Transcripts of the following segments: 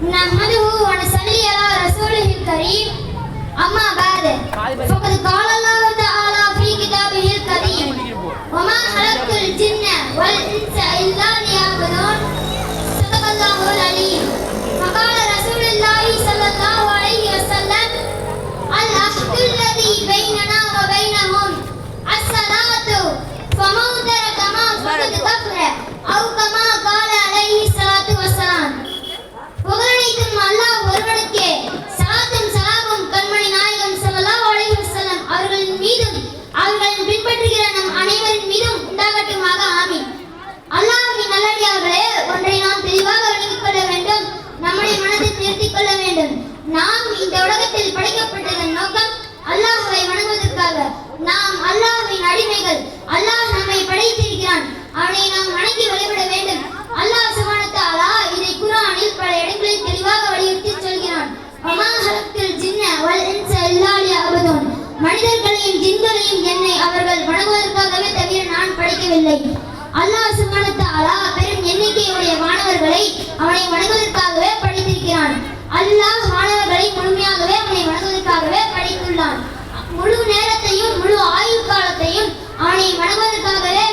نحمده ونصلي على رسوله الكريم أما بعد فقد قال الله تعالى في كتابه الكريم وما خلقت الجن والإنس إلا ليعبدون صدق الله العليم وقال رسول الله صلى الله عليه وسلم العهد الذي بيننا وبينهم الصلاة فمن تركها فقد كفر أو كما அவனை நாம் வணங்கி வழிபட வேண்டும். அல்லாஹ் சுபானத்தாலா இதை குரானில் பல இடங்களில் தெளிவாக வலியுறுத்தி சொல்கிறான். வமா ஜின்ன வல் மனிதர்களையும் ஜின்களையும் என்னை அவர்கள் வணங்குவதற்காகவே தவிர நான் படைக்கவில்லை. அல்லாஹ் சுப்ஹானஹு பெரும் எண்ணிக்கையுடைய மாணவர்களை அவனை வணங்குவதற்காகவே படைத்திருக்கிறான். அல்லாஹ் மாணவர்களை முழுமையாகவே அவனை வணங்குவதற்காகவே படைத்துள்ளான். முழு நேரத்தையும் முழு ஆயுள் காலத்தையும் அவனை வணங்குவதற்காகவே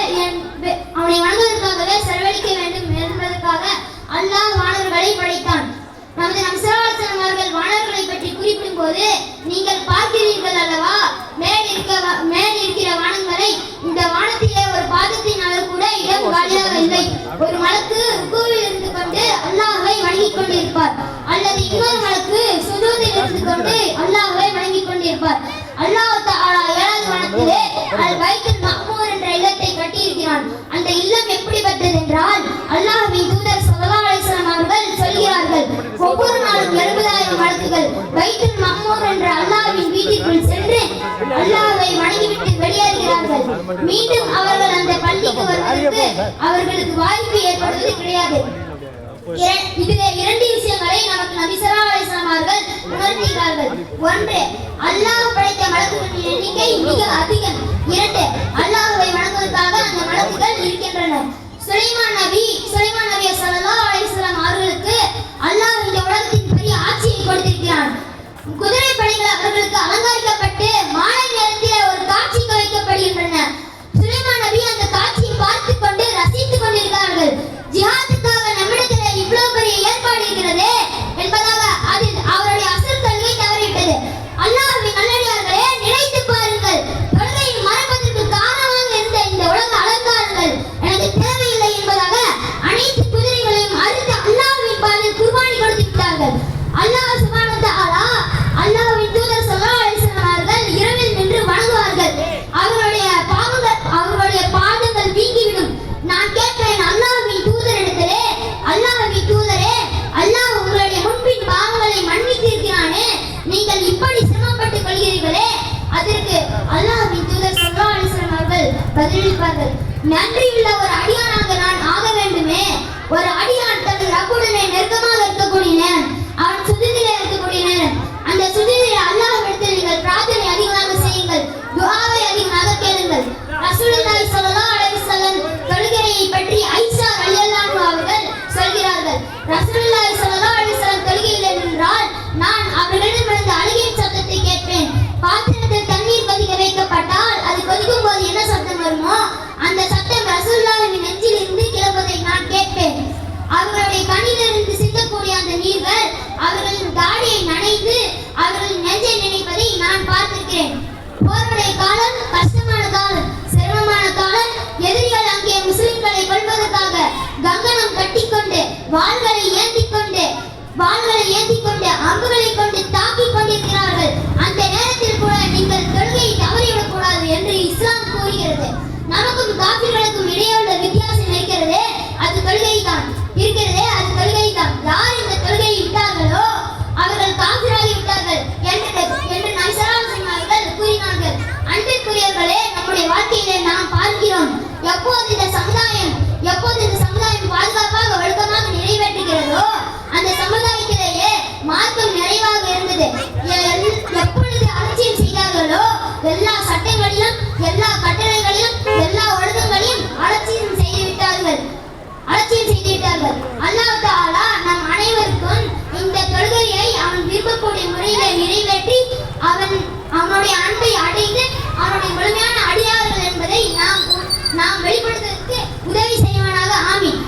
அவனை வணங்குவதற்காகவே செலவழிக்க வேண்டும் என்பதற்காக அல்லாஹ் வானவர்களை படைத்தான். நமது நம்சராசனம் அவர்கள் வானவர்களை பற்றி குறிப்பிடும் போது நீங்கள் பார்க்கிறீர்கள் அல்லவா? மேல் இருக்க மேல் இருக்கிற வானங்களை இந்த வானத்திலே ஒரு பாதத்தின் அளவு கூட இடம் காலியாக இல்லை ஒரு மலக்கு ருக்குவில் இருந்து கொண்டு அல்லாஹை வணங்கிக் கொண்டிருப்பார். அல்லது இன்னொரு மலக்கு சுஜூதில் இருந்து கொண்டு அல்லாஹ்வை வணங்கிக் கொண்டிருப்பார். அல்லாஹ் தஆலா ஏழாவது வானத்திலே அல் பைத்துல் மஹ்மூர் என்ற இல்லத்தை கட்டியிருக்கிறான். அந்த இல்லம் எப்படிப்பட்டது என்றால் அல்லாஹ்வின் தூதர் ஸல்லல்லாஹு அலைஹி வஸல்லம் அவர்கள் சொல்கிறார்கள் ஒவ்வொரு நாளும் 70000 வழக்குகள். பைத்துல் மஹ்மூர் என்ற அல்லாஹ்வின் வீட்டிற்குள் சென்று அல்லாஹ்வை வணங்கிவிட்டு வெளியேறுகிறார்கள். மீண்டும் அவர்கள் அந்த பள்ளிக்கு வருவதற்கு அவர்களுக்கு வாய்ப்பு ஏற்படுவது கிடையாது. இதுவே இரண்டு விஷயங்களை நமக்கு நபி ஸல்லல்லாஹு அலைஹி வஸல்லம் அவர்கள் உணர்த்துகிறார்கள் ஒன்று அல்லாஹ் படைத்த மலக்குகளின் எண்ணிக்கை மிக அதிகம். இரண்டு அல்லாஹ்வை வணங்குவதற்காக அந்த மலக்குகள் இருக்கின்றன. சுலைமான் நபி சுலைமான் நபி பதிலளிப்பார்கள். நன்றி உள்ள ஒரு அடியானாக நான் ஆக வேண்டுமே. ஒரு அடியான் தனது ரப்புடனே நெருக்கமாக இருக்கக்கூடிய அவன் வாள்களை ஏந்தி கொண்டு வாள்களை ஏந்தி கொண்டு அம்புகளை கொண்டு தாக்கிக் கொண்டிருக்கிறார்கள். அந்த நேரத்தில் கூட நீங்கள் தொழுகையை தவறிவிடக் கூடாது என்று இஸ்லாம் கூறுகிறது. நமக்கும் காபிர்களுக்கும் இடையே உள்ள வித்தியாசம் இருக்கிறதே அது தொழுகை தான் இருக்கிறதே அது தொழுகை தான் யார் இந்த தொழுகையை விட்டார்களோ அவர்கள் காபிராகி விட்டார்கள் என்று என்று நைசராம் அவர்கள் கூறினார்கள். அன்பிற்குரியவர்களே நம்முடைய வாழ்க்கையிலே நாம் எப்போது இந்த சமுதாயம் எப்போது இந்த சமுதாயம் பாதுகாப்பாக ஒழுக்கமாக நிறைவேற்றுகிறதோ அந்த சமுதாயத்திலேயே மாற்றம் நாம் வெளிப்படுத்துவதற்கு உதவி செய்வானாக. ஆமீன்.